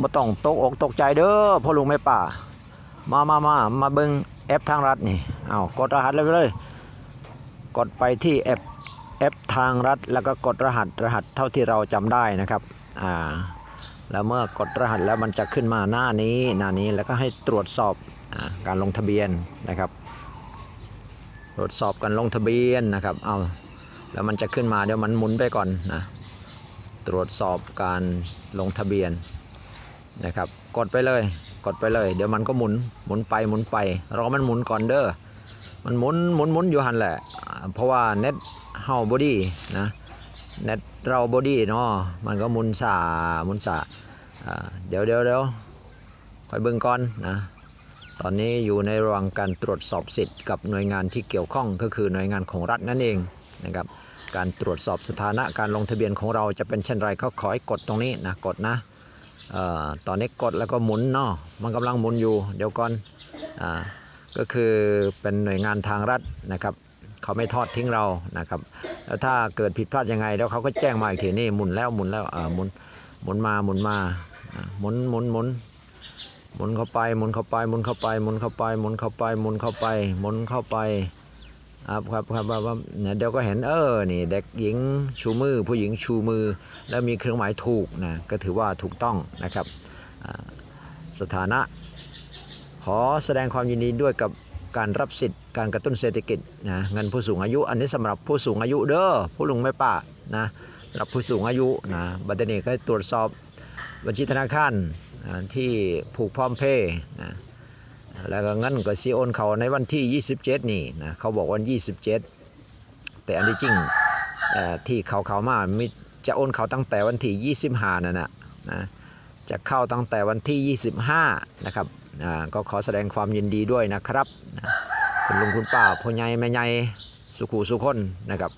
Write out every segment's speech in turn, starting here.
มาต้องตกอกตกใจเด้อพ่อลุงแม่ป่า มามามามาเบิ่งแอปทางรัฐนี่เอากดรหัสเลยเลย กดไปที่แอปแอปทางรัฐ แล้วก็กดรหัสรหัสเท่าที่เราจำได้นะครับอ่าแล้วเมื่อกดรหัสแล้วมันจะขึ้นมาหน้านี้หน้านี้แล้วก็ให้ตรวจสอบอการลงทะเบียนนะครับ ตรวจสอบการลงทะเบียนนะครับเอาแล้วมันจะขึ้นมาเดี๋ยวมันหมุนไปก่อนนะตรวจสอบการลงทะเบียน นะครับ กดไปเลย กดไปเลย เดี๋ยวมันก็หมุนหมุนไปหมุนไปรอมันหมุนก่อนเด้อมันหมุนหมุนหมุนอยู่หันแหละ เพราะว่าเน็ตเฮาบอดี้นะเน็ตเราบอดี้เนาะมันก็หมุนสาหมุนสาเดี๋ยวเดี๋ยวเดี๋ยวคอยเบิ่งก่อนนะตอนนี้อยู่ในระหว่างการตรวจสอบสิทธิ์กับหน่วยงานที่เกี่ยวข้องก็คือหน่วยงานของรัฐนั่นเองนะครับการตรวจสอบสถานะการลงทะเบียนของเราจะเป็นเช่นไรเขาขอให้กดตรงนี้นะกดนะ อตอนนี้กดแล้วก็หมุนเนาะมันกำลังหมุนอยู่ เดี๋ยวก่อนอก็คือเป็นหน่วยงานทางรัฐนะครับ เขาไม่ทอดทิ้งเรานะครับ แล้วถ้าเกิดผิดพลาดยังไงแล้วเขาก็แจ้งมาอีกทีนี่หมุนแล้วหมุนแล้วหมุนหมุนมาหมุนมาหมุนหมุนหมุนหมุนเข้าไปหมุนเข้าไปหมุนเข้าไปหมุนเข้าไปหมุนเข้าไปหมุนเข้าไปหมุนเข้าไป ครับครับครับครับเนี่ยเดี๋ยวก็เห็นเออนี่เด็กหญิงชูมือ ผู้หญิงชูมือ แล้วมีเครื่องหมายถูกนะก็ถือว่าถูกต้องนะครับสถานะ ขอแสดงความยินดีด้วยกับการรับสิทธิ์การกระตุ้นเศรษฐกิจนะเงินผู้สูงอายุ อันนี้สำหรับผู้สูงอายุเด้อผู้ลุงไม่ป้านะสำหรับผู้สูงอายุนะบัดนี้ก็ตรวจสอบบัญชีธนาคารที่ผูกพร้อมเพย์นะ แล้วก็เงินก็ซีโอนเขาในวันที่ 27 นี่นะเขาบอกวัน 27 แต่อันที่จริงที่เขาเขามามีจะโอนเขาตั้งแต่วันที่ 25 นั่นนะนะจะเข้าตั้งแต่วันที่ 25 นะครับก็ขอแสดงความยินดีด้วยนะครับนะคุณลุงคุณป้าพ่อใหญ่แม่ใหญ่สุขุสุคนนะครับ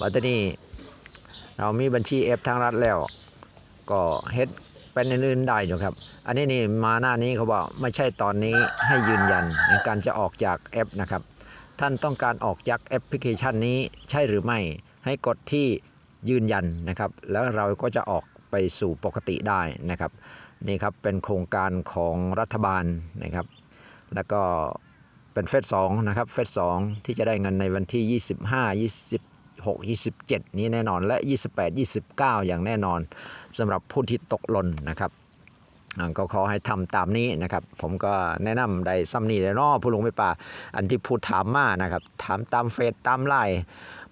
บัดนี้เรามีบัญชีเอฟทางรัฐแล้ว ก็เฮ็ด เป็นอื่นๆได้อยู่ครับ อันนี้นี่มาหน้านี้เขาบอกไม่ใช่ตอนนี้ให้ยืนยันในการจะออกจากแอปนะครับ ท่านต้องการออกจากแอปพลิเคชันนี้ใช่หรือไม่ ให้กดที่ยืนยันนะครับ แล้วเราก็จะออกไปสู่ปกติได้นะครับนี่ครับเป็นโครงการของรัฐบาลนะครับ แล้วก็เป็นเฟสสองนะครับเฟสสองที่จะได้เงินในวันที่ 25 26 27 นี้แน่นอน และ 28 29 อย่างแน่นอนสำหรับผู้ที่ตกหล่นนะครับก็ขอให้ทำตามนี้นะครับ ผมก็แนะนำได้ซ้ำนี่เลยเนาะผู้ลงไปป่า อันที่พูดถามมานะครับ ถามตามเฟซตามไลน์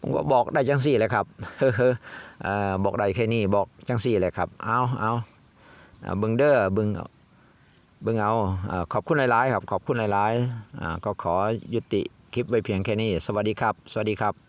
ผมก็บอกได้จังสี่เลยครับเฮ้อเอ่อบอกได้แค่นี้บอกจังสี่เลยครับ เอาเอาเบิงเด้อเบิงเบิงเอาขอบคุณหลายๆครับ ขอบคุณหลายๆก็ขอยุติคลิปไว้เพียงแค่นี้ สวัสดีครับ สวัสดีครับ